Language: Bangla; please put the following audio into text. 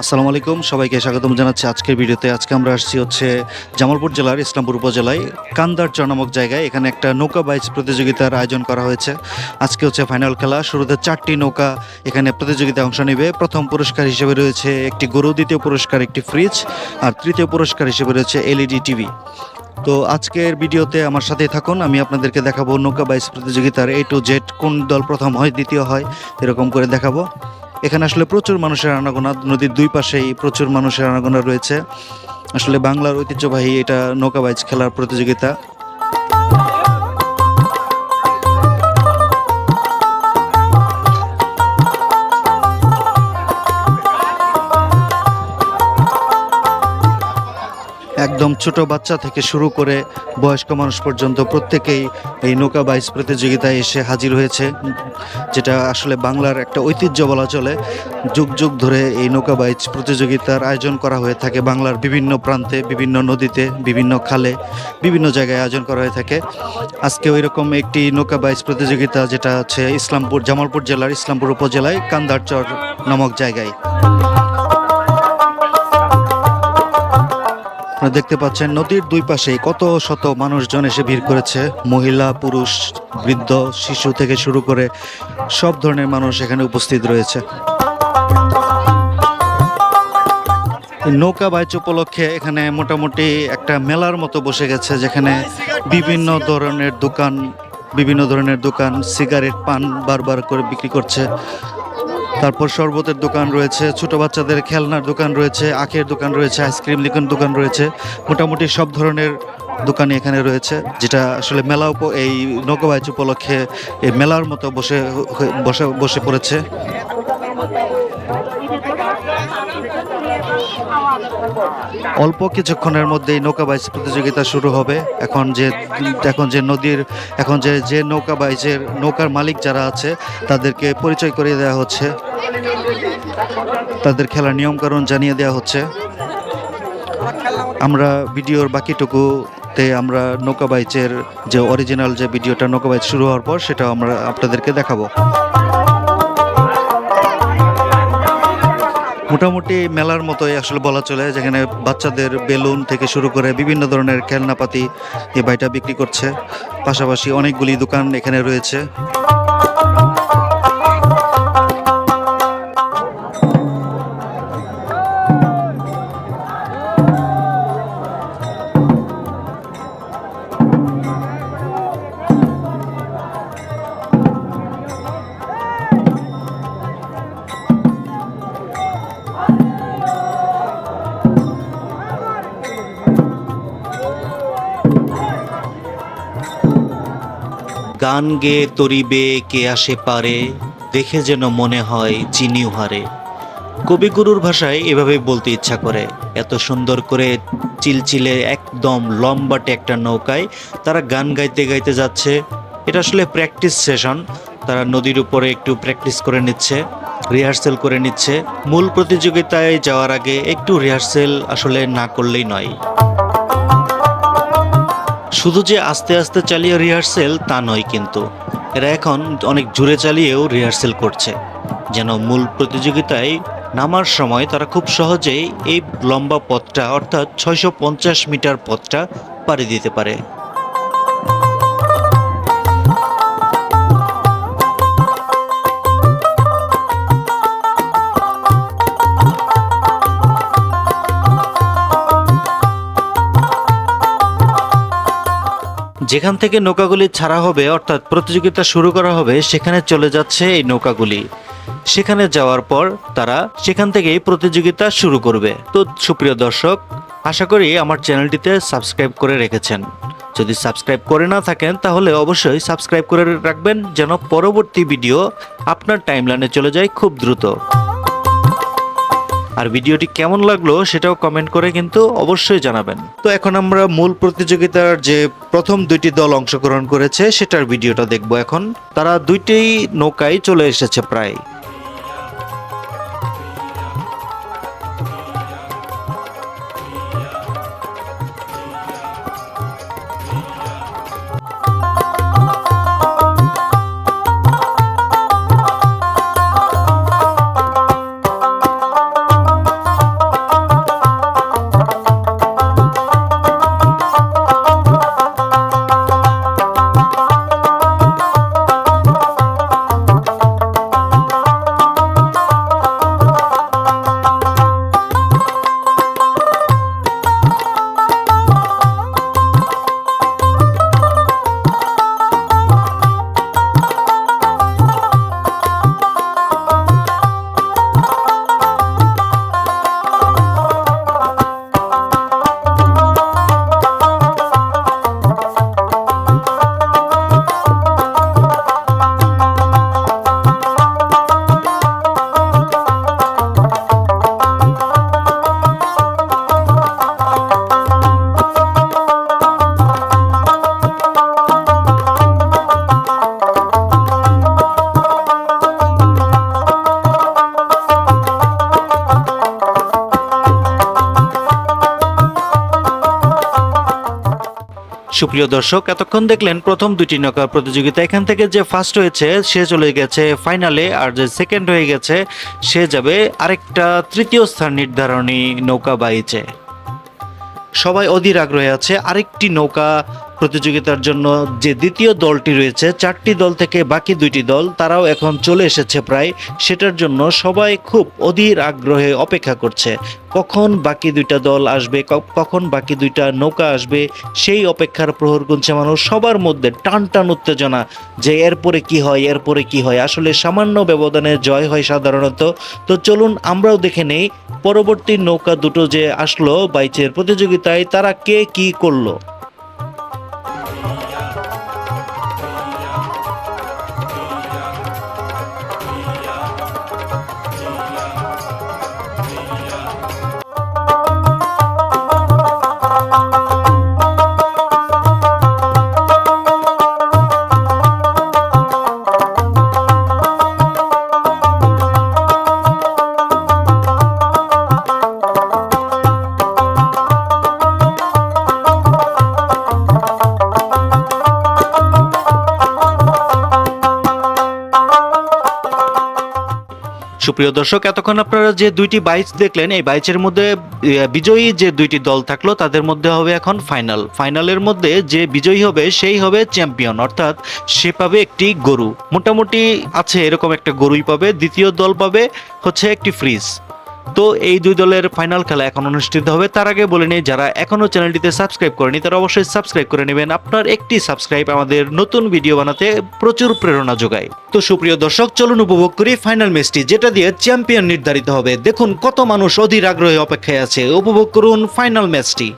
আসসালামু আলাইকুম। সবাইকে স্বাগতম জানাচ্ছি আজকের ভিডিওতে। আজকে আমরা আসছি হচ্ছে জামালপুর জেলার ইসলামপুর উপজেলায় কান্দারচর নামক জায়গায়। এখানে একটা নৌকা বাইচ প্রতিযোগিতার আয়োজন করা হয়েছে। আজকে হচ্ছে ফাইনাল খেলা। শুরুতে চারটি নৌকা এখানে প্রতিযোগিতায় অংশ নেবে। প্রথম পুরস্কার হিসেবে রয়েছে একটি গরু, দ্বিতীয় পুরস্কার একটি ফ্রিজ আর তৃতীয় পুরস্কার হিসেবে রয়েছে এলইডি টিভি তো আজকের ভিডিওতে আমার সাথে থাকুন। আমি আপনাদেরকে দেখাবো নৌকা বাইচ প্রতিযোগিতার এ টু জেড কোন দল প্রথম হয়, দ্বিতীয় হয়, এরকম করে দেখাবো। এখানে আসলে প্রচুর মানুষের আনাগোনা, নদীর দুই পাশেই প্রচুর মানুষের আনাগোনা রয়েছে। আসলে বাংলার ঐতিহ্যবাহী এটা নৌকাবাইজ খেলার প্রতিযোগিতা। ছোট বাচ্চা থেকে শুরু করে বয়স্ক মানুষ পর্যন্ত প্রত্যেকেই এই নৌকা বাইচ প্রতিযোগিতায় এসে হাজির হয়েছে, যেটা আসলে বাংলার একটা ঐতিহ্য বলা চলে। যুগ যুগ ধরে এই নৌকা বাইচ প্রতিযোগিতার আয়োজন করা হয়ে থাকে বাংলার বিভিন্ন প্রান্তে, বিভিন্ন নদীতে, বিভিন্ন খালে, বিভিন্ন জায়গায় আয়োজন করা হয়ে থাকে। আজকে ওই রকম একটি নৌকা বাইচ প্রতিযোগিতা যেটা হচ্ছে ইসলামপুর, জামালপুর জেলার ইসলামপুর উপজেলায় কান্দারচর নামক জায়গায়। আপনারা দেখতে পাচ্ছেন নদীর দুই পাশে কত শত মানুষজন এসে ভিড় করেছে। মহিলা, পুরুষ, বৃদ্ধ, শিশু থেকে শুরু করে সব ধরনের মানুষ এখানে উপস্থিত রয়েছে। নৌকা বাইচ উপলক্ষে এখানে মোটামুটি একটা মেলার মতো বসে গেছে, যেখানে বিভিন্ন ধরনের দোকান, বিভিন্ন ধরনের দোকান, সিগারেট পান বারবার করে বিক্রি করছে। তারপর শরবতের দোকান রয়েছে, ছোট বাচ্চাদের খেলনার দোকান রয়েছে, আখের দোকান রয়েছে, আইসক্রিম দোকান দোকান রয়েছে। মোটামুটি সব ধরনের দোকানই এখানে রয়েছে, যেটা আসলে মেলা উপ, এই নৌকাবাইজ উপলক্ষে এই মেলার মতো বসে বসে বসে পড়েছে। অল্প কিছুক্ষণের মধ্যেই নৌকাবাইজ প্রতিযোগিতা শুরু হবে। এখন যে এখন যে নদীর, এখন যে যে নৌকা বাইচের নৌকার মালিক যারা আছে, তাদেরকে পরিচয় করিয়ে দেওয়া হচ্ছে। তাদের খেলার নিয়মকানুন জানিয়ে দেওয়া হচ্ছে। আমরা ভিডিওর বাকিটুকুতে আমরা নৌকাবাইচের যে অরিজিনাল যে ভিডিওটা নৌকাবাইচ শুরু হওয়ার পর সেটা আমরা আপনাদেরকে দেখাবো। মোটামুটি মেলার মতোই আসলে বলা চলে, যেখানে বাচ্চাদের বেলুন থেকে শুরু করে বিভিন্ন ধরনের খেলনাপাতি এই বাড়িটা বিক্রি করছে। পাশাপাশি অনেকগুলি দোকান এখানে রয়েছে। গান গেয়ে তরিবে কে আসে পারে, দেখে যেন মনে হয় চিনি উহারে। কবিগুরুর ভাষায় এভাবে বলতে ইচ্ছা করে, এত সুন্দর করে চিলচিলে একদম লম্বাটে একটা নৌকায় তারা গান গাইতে গাইতে যাচ্ছে। এটা আসলে প্র্যাকটিস সেশন, তারা নদীর উপরে একটু প্র্যাকটিস করে নিচ্ছে, রিহার্সেল করে নিচ্ছে। মূল প্রতিযোগিতায় যাওয়ার আগে একটু রিহার্সেল আসলে না করলেই নয়। শুধু যে আস্তে আস্তে চালিয়ে রিহার্সেল তা নয় কিন্তু। এরা এখন অনেক জোরে চালিয়েও রিহার্সেল করছে। যেন মূল প্রতিযোগিতায় নামার সময় তারা খুব সহজেই এই লম্বা পথটা অর্থাৎ ছয়শো পঞ্চাশ মিটার পথটা পাড়ি দিতে পারে। যেখান থেকে নৌকাগুলি ছাড়া হবে, অর্থাৎ প্রতিযোগিতা শুরু করা হবে, সেখানে চলে যাচ্ছে এই নৌকাগুলি। সেখানে যাওয়ার পর তারা সেখান থেকেই প্রতিযোগিতা শুরু করবে। তো সুপ্রিয় দর্শক, আশা করি আমার চ্যানেলটিতে সাবস্ক্রাইব করে রেখেছেন। যদি সাবস্ক্রাইব করে না থাকেন, তাহলে অবশ্যই সাবস্ক্রাইব করে রাখবেন, যেন পরবর্তী ভিডিও আপনার টাইমলাইনে চলে যায় খুব দ্রুত। আর ভিডিওটি কেমন লাগল সেটাও কমেন্ট করে কিন্তু অবশ্যই জানাবেন। তো এখন আমরা মূল প্রতিযোগিতার যে প্রথম দুইটি দল অংশগ্রহণ করেছে, সেটার ভিডিওটা দেখব এখন। তারা দুইটি নৌকায় চলে এসেছে প্রায়। সুপ্রিয় দর্শক, এতক্ষণ দেখলেন প্রথম দুটি নৌকা প্রতিযোগিতা। এখান থেকে যে ফার্স্ট হয়েছে, সে চলে গেছে ফাইনালে আর যে সেকেন্ড হয়ে গেছে, সে যাবে আরেকটা তৃতীয় স্থান নির্ধারণী নৌকা বাইচে সবাই অধীর আগ্রহে আছে আরেকটি নৌকা প্রতিযোগিতার জন্য যে দ্বিতীয় দলটি রয়েছে, চারটি দল থেকে বাকি দুইটি দল, তারাও এখন চলে এসেছে প্রায়। সেটার জন্য সবাই খুব অধীর আগ্রহে অপেক্ষা করছে। কখন বাকি দুইটা দল আসবে কখন বাকি দুইটা নৌকা আসবে, সেই অপেক্ষার প্রহর গুনছে মানুষ। সবার মধ্যে টান টান উত্তেজনা যে এরপরে কি হয়, এরপরে কি হয়। আসলে সামান্য ব্যবধানে জয় হয় সাধারণত। তো চলুন আমরাও দেখে নেই, পরবর্তী নৌকা দুটো যে আসলো বাইচের প্রতিযোগিতায় তারা কে কি করল। সুপ্রিয় দর্শক, এতক্ষণ আপনারা যে দুইটি বাইচ দেখলেন, এই বাইচের মধ্যে বিজয়ী যে দুইটি দল থাকল, তাদের মধ্যে হবে এখন ফাইনাল। ফাইনালের মধ্যে যে বিজয়ী হবে, সেই হবে চ্যাম্পিয়ন, অর্থাৎ সে পাবে একটি গরু। মোটামুটি আছে এরকম একটা গরুই পাবে, দ্বিতীয় দল পাবে হচ্ছে একটি ফ্রিজ। তো এই দুই দলের ফাইনাল খেলা এখন অনুষ্ঠিত হবে। তার আগে বলে নিই, যারা এখনও চ্যানেলটিতে সাবস্ক্রাইব করেনি, তারা অবশ্যই সাবস্ক্রাইব করে নেবেন। আপনার একটি সাবস্ক্রাইব আমাদের নতুন ভিডিও বানাতে প্রচুর প্রেরণা যোগায়। তো সুপ্রিয় দর্শক, চলুন উপভোগ করি ফাইনাল ম্যাচটি যেটা দিয়ে চ্যাম্পিয়ন নির্ধারিত হবে। দেখুন কত মানুষ অধীর আগ্রহে অপেক্ষায় আছে। উপভোগ করুন ফাইনাল ম্যাচটি